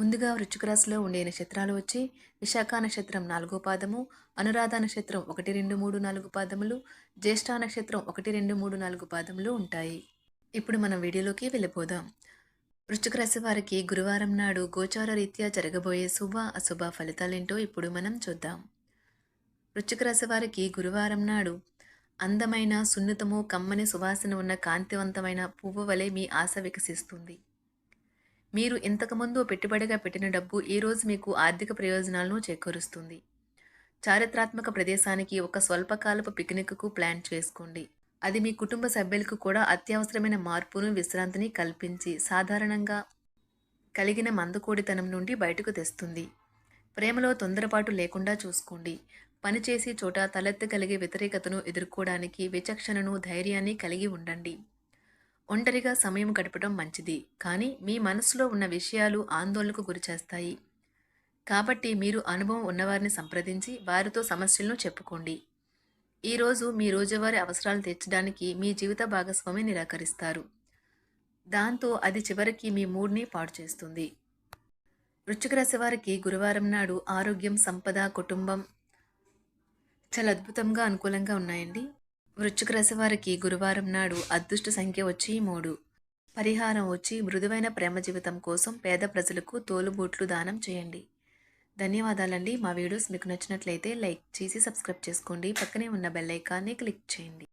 ముందుగా వృచ్చికరాశిలో ఉండే నక్షత్రాలు వచ్చి విశాఖ నక్షత్రం నాలుగో పాదము అనురాధ నక్షత్రం ఒకటి రెండు మూడు నాలుగు పాదములు జ్యేష్ఠ నక్షత్రం ఒకటి రెండు మూడు నాలుగు పాదములు ఉంటాయి. ఇప్పుడు మనం వీడియోలోకి వెళ్ళిపోదాం. వృశ్చిక రాశి వారికి గురువారం నాడు గోచార రీత్యా జరగబోయే శుభ అశుభ ఫలితాలేంటో ఇప్పుడు మనం చూద్దాం. వృశ్చిక రాశి వారికి గురువారం నాడు అందమైన సున్నితము కమ్మని సువాసన ఉన్న కాంతివంతమైన పువ్వు వలె మీ ఆశ వికసిస్తుంది. మీరు ఇంతకుముందు పెట్టుబడిగా పెట్టిన డబ్బు ఈరోజు మీకు ఆర్థిక ప్రయోజనాలను చేకూరుస్తుంది. చారిత్రాత్మక ప్రదేశానికి ఒక స్వల్పకాలపు పిక్నిక్కు ప్లాన్ చేసుకోండి. అది మీ కుటుంబ సభ్యులకు కూడా అత్యవసరమైన మార్పును విశ్రాంతిని కల్పించి సాధారణంగా కలిగిన మందకోడితనం నుండి బయటకు తెస్తుంది. ప్రేమలో తొందరపాటు లేకుండా చూసుకోండి. పనిచేసే చోట తలెత్తగలిగే వ్యతిరేకతను ఎదుర్కోవడానికి విచక్షణను ధైర్యాన్ని కలిగి ఉండండి. ఒంటరిగా సమయం గడపడం మంచిది కానీ మీ మనసులో ఉన్న విషయాలు ఆందోళనకు గురిచేస్తాయి. కాబట్టి మీరు అనుభవం ఉన్నవారిని సంప్రదించి వారితో సమస్యలను చెప్పుకోండి. ఈరోజు మీ రోజువారి అవసరాలు తీర్చడానికి మీ జీవిత భాగస్వామి నిరాకరిస్తారు. దాంతో అది చివరికి మీ మూడ్ని పాడు చేస్తుంది. వృశ్చిక రాశి వారికి గురువారం నాడు ఆరోగ్యం సంపద కుటుంబం చాలా అద్భుతంగా అనుకూలంగా ఉన్నాయండి. వృశ్చిక రాశి వారికి గురువారం నాడు అదృష్ట సంఖ్య వచ్చి మూడు. పరిహారం వచ్చి మృదువైన ప్రేమ జీవితం కోసం పేద ప్రజలకు తోలుబూట్లు దానం చేయండి. ధన్యవాదాలండి. మా వీడియోస్ మీకు నచ్చినట్లయితే లైక్ చేసి సబ్స్క్రైబ్ చేసుకోండి. పక్కనే ఉన్న బెల్ ఐకాన్ని క్లిక్ చేయండి.